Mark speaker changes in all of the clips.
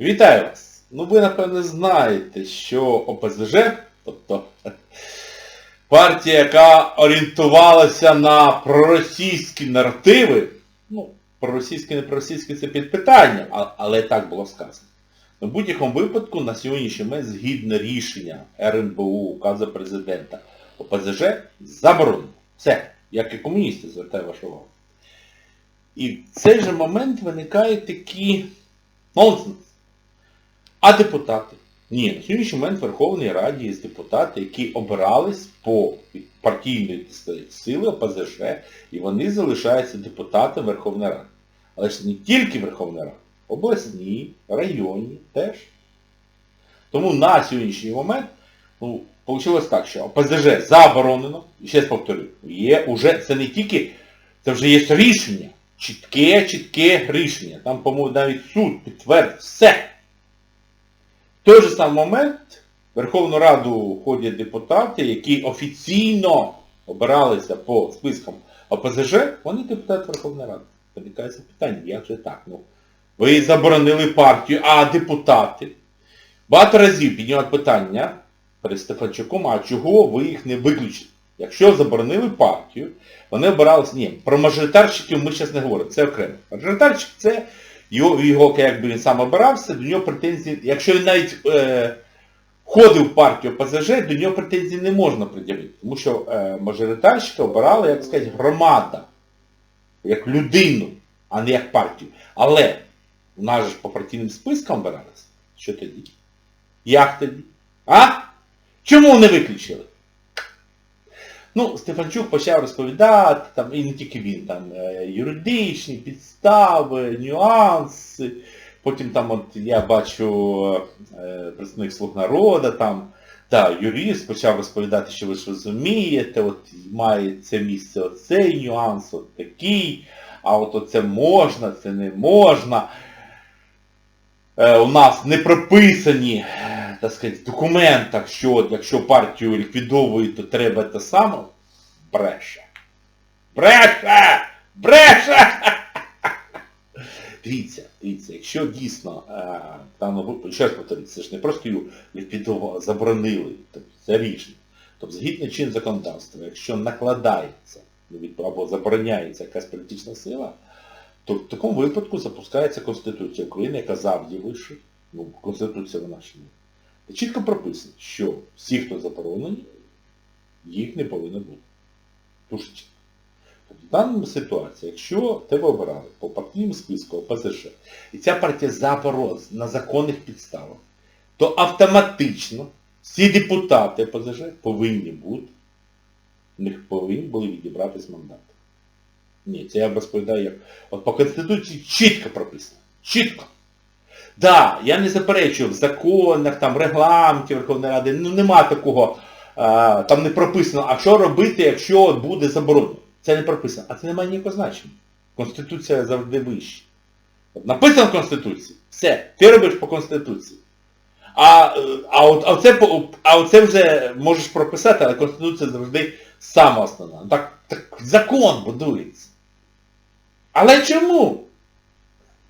Speaker 1: Вітаю вас! Ну ви напевне знаєте, що ОПЗЖ, тобто партія, яка орієнтувалася на проросійські наративи, ну, проросійські, не проросійські це під питанням, але так було сказано. В будь-якому випадку на сьогоднішній момент згідно рішення РНБУ, указу президента, ОПЗЖ заборонено. Все, як і комуністи, звертаю вашу увагу. І в цей же момент виникають такі нонсенс. А депутати? Ні, на сьогоднішній момент в Верховній Раді є депутати, які обирались по партійної сили ОПЗЖ, і вони залишаються депутатами Верховної Ради. Але ж не тільки Верховна Рада, обласні, районні теж. Тому на сьогоднішній момент, ну, вийшло так, що ОПЗЖ заборонено, і ще повторю, є уже, це не тільки, це вже є рішення, чітке, чітке рішення. Там, по-моєму, навіть суд підтвердив все. В той же самий момент в Верховну Раду входять депутати, які офіційно обиралися по спискам ОПЗЖ, вони депутати Верховної Ради. Виникає запитання, як же так? Ну, ви заборонили партію, а депутати? Багато разів піднімають питання перед Стефанчуком, а чого ви їх не виключили? Якщо заборонили партію, вони обиралися, ні, про мажоритарщиків ми зараз не говоримо, це окремо. Мажоритарщик це його, його якби він сам обирався, до нього претензій, якщо він навіть е, входив в партію ПЗЖ, до нього претензій не можна пред'явити. Тому що е, мажоритарщика обирала, як сказати, громада, як людину, а не як партію. Але у нас же по партійним спискам обиралися. Що тоді? Як тоді? А? Чому не виключили? Ну, Стефанчук почав розповідати, там, і не тільки він, там, е, юридичні підстави, нюанси. Потім там от я бачу е, представник слуг народу, там, да, юрист почав розповідати, що ви ж розумієте, от має це місце оцей нюанс, от такий, а от оце можна, це не можна. Е, у нас не прописані, так сказати, в документах, що якщо партію ліквідовують, то треба те саме. Бреше. Бреше! Бреше! Дивіться, дивіться, якщо дійсно е, ну, ще раз повторюю, це ж не просто її ліквідували, заборонили, тобто це рішення. Тобто згідно чин законодавства, якщо накладається ну, або забороняється якась політична сила, то в такому випадку запускається Конституція України, яка завжди вище. Ну, Конституція вона ж є. Чітко прописано, що всі, хто заборонені, їх не повинно бути. Дуже чітко. Тобто в даному ситуації, якщо тебе обирали по партійному списку ОПЗЖ, і ця партія заборона на законних підставах, то автоматично всі депутати ОПЗЖ повинні бути, в них повинні були відібратись мандати. Ні, це я розповідаю як. От по Конституції чітко прописано. Чітко. Да, я не заперечую в законах, там, регламенті Верховної Ради, ну нема такого, а, там не прописано, а що робити, якщо буде заборонено. Це не прописано. А це не має ніякого значення. Конституція завжди вища. Написано в Конституції. Все, ти робиш по Конституції. А, е, а, от, а, оце, а оце вже можеш прописати, але Конституція завжди сама основна. Так, так закон будується. Але чому?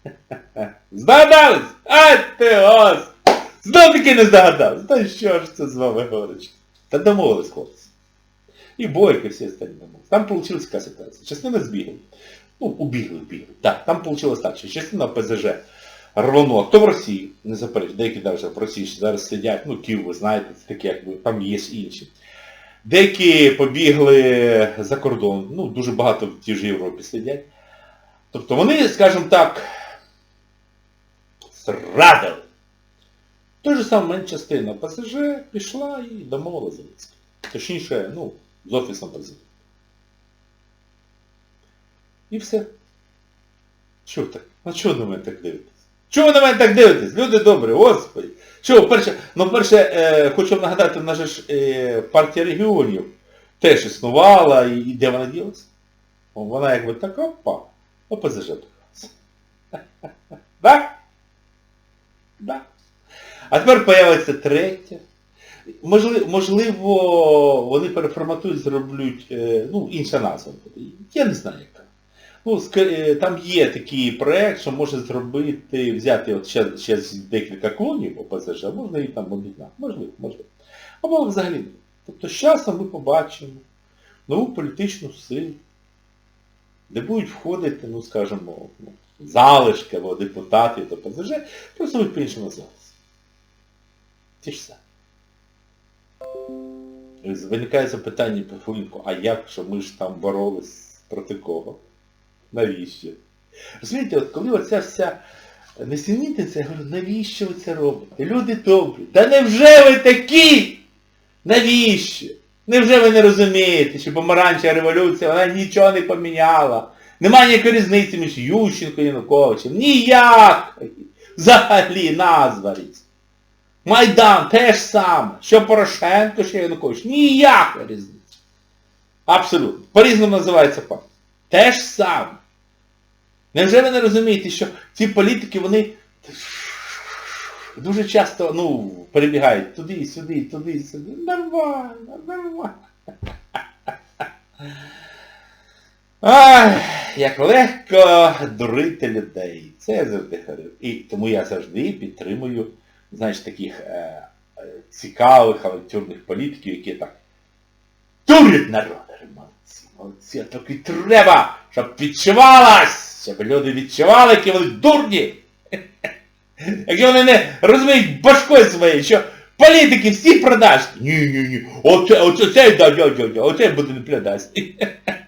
Speaker 1: Здогадались? А ти ось! Знов таки не здогадався. Та що ж це з вами говорить? Та домовились, хлопці. І Бойко, і всі останні домовились. Там вийшла така ситуація. Частина збігли. Ну, убігли, убігли. Так, там вийшло так, що частина ПЗЖ рванула. Хто в Росії, не заперечу, деякі навіть в Росії ще зараз сидять, ну Київ, ви знаєте, це таке, якби, там є інші. Деякі побігли за кордон, ну, дуже багато в тій ж Європі сидять. Тобто вони, скажімо так, зрадили. Той же самий частина ПСЖ пішла і домовила Зеленський. Точніше, ну, з офісом президента. І все. Що так? Ну чого на мене так дивитесь? Чого ви на мене так дивитесь? Люди добрі, господи. Що, перше, ну перше, е, хочу нагадати, наша ж е, партія регіонів теж існувала, і, і де вона ділася? Вона якби так, опа, ОПЗЖ. Так? Так. А тепер появиться третя. Можливо, вони переформатують, зроблять, е, ну, інша назва. Я не знаю яка. Ну, е, там є такий проект, що може зробити, взяти от ще, ще декілька клонів ОПЗЖ, можна і там об'єднати. Можливо, можливо. Або взагалі. не. Тобто з часом ми побачимо нову політичну силу, де будуть входити, ну скажімо, залишки або депутати до просто будуть по-іншому називатися. Ті ж самі. Виникає запитання по Фулінку, а як, що ми ж там боролись проти кого? Навіщо? Розумієте, от коли оця вся несенітниця, я говорю, навіщо ви це робите? Люди добрі, та невже ви такі? Навіщо? Невже ви не розумієте, що помаранчева революція, вона нічого не поміняла? Немає ніякої різниці між Ющенко і Януковичем. Ніякої! Взагалі назва різна. Майдан те ж саме. Що Порошенко, що Янукович. Ніякої різниці. Абсолютно. По-різному називається партія. Те ж саме. Невже ви не розумієте, що ці політики, вони дуже часто, ну, перебігають туди, сюди, туди, сюди. Нормально, нормально. Ай, як легко дурити людей. Це я завжди говорив. І тому я завжди підтримую, знаєш, таких е, е, цікавих, авантюрних політиків, які так дурять народ. Молодці, молодці, а так і треба, щоб відчувалось, щоб люди відчували, які вони дурні. Якщо вони не розуміють башкою своєю, що політики всі продажні. Ні, ні, ні. Оце, оце, да, да, да, оце буде не продасти.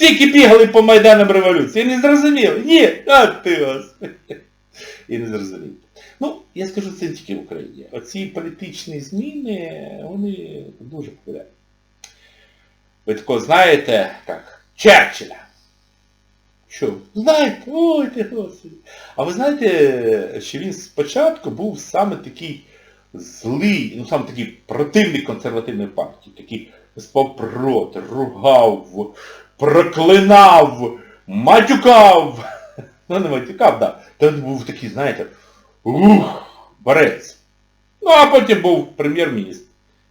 Speaker 1: Які бігали по Майданам революції, не зрозуміли. Ні, а ти господи. І не зрозуміли. Ну, я скажу це не тільки в Україні. Оці політичні зміни, вони дуже популярні. Ви такого знаєте, як Черчилля. Що? Знаєте? Ой ти господи. А ви знаєте, що він спочатку був саме такий злий, ну саме такий противник консервативної партії, такий спав проти, ругав, проклинав, матюкав. Ну не матюкав, да. Та був такий, знаєте, ух, борець. Ну а потім був прем'єр-міністр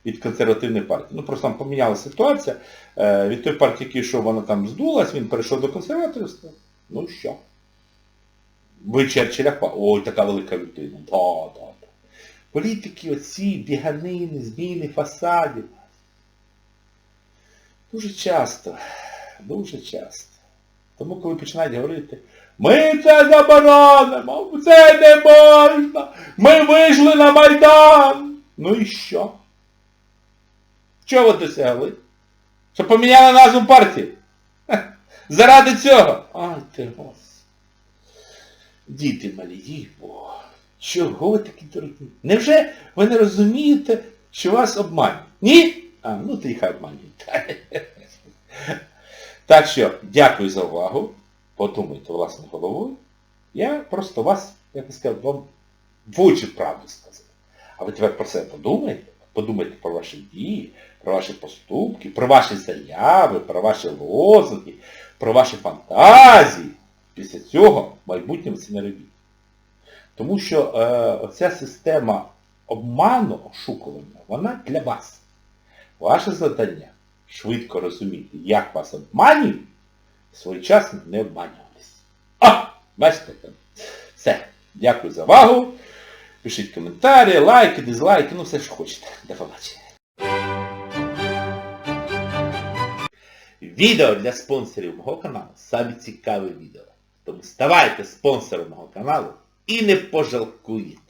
Speaker 1: від консервативної партії. Ну просто там помінялася ситуація. Е, від тої партії, який йшов, вона там здулась, він перейшов до консерваторства. Ну що? Ви Черчилля Ой, така велика людина. Да, да, да. Політики оці, біганини, зміни фасадів. Дуже часто, дуже часто. Тому коли починають говорити, ми це заборонимо, це не можна, ми вийшли на Майдан. Ну і що? Чого ви досягли? Що поміняли назву партії? Заради цього. Ай ти гос. Діти малі, їй Богу. Чого ви такі дорогі? Невже ви не розумієте, що вас обманюють? Ні? А, ну ти їх обманюють. Так що, дякую за увагу. Подумайте власною головою. Я просто вас, як я сказав, вам в очі правду сказав. А ви тепер про це подумайте. Подумайте про ваші дії, про ваші поступки, про ваші заяви, про ваші лозунги, про ваші фантазії. Після цього в майбутньому це не робіть. Тому що е, оця система обману, ошукування, вона для вас. Ваше завдання швидко розуміти, як вас обманюють, своєчасно не обманюватись. А! Бачите? Все. Дякую за увагу. Пишіть коментарі, лайки, дизлайки, ну все, що хочете. До побачення. Відео для спонсорів мого каналу саме цікаве відео. Тому ставайте спонсором мого каналу і не пожалкуєте.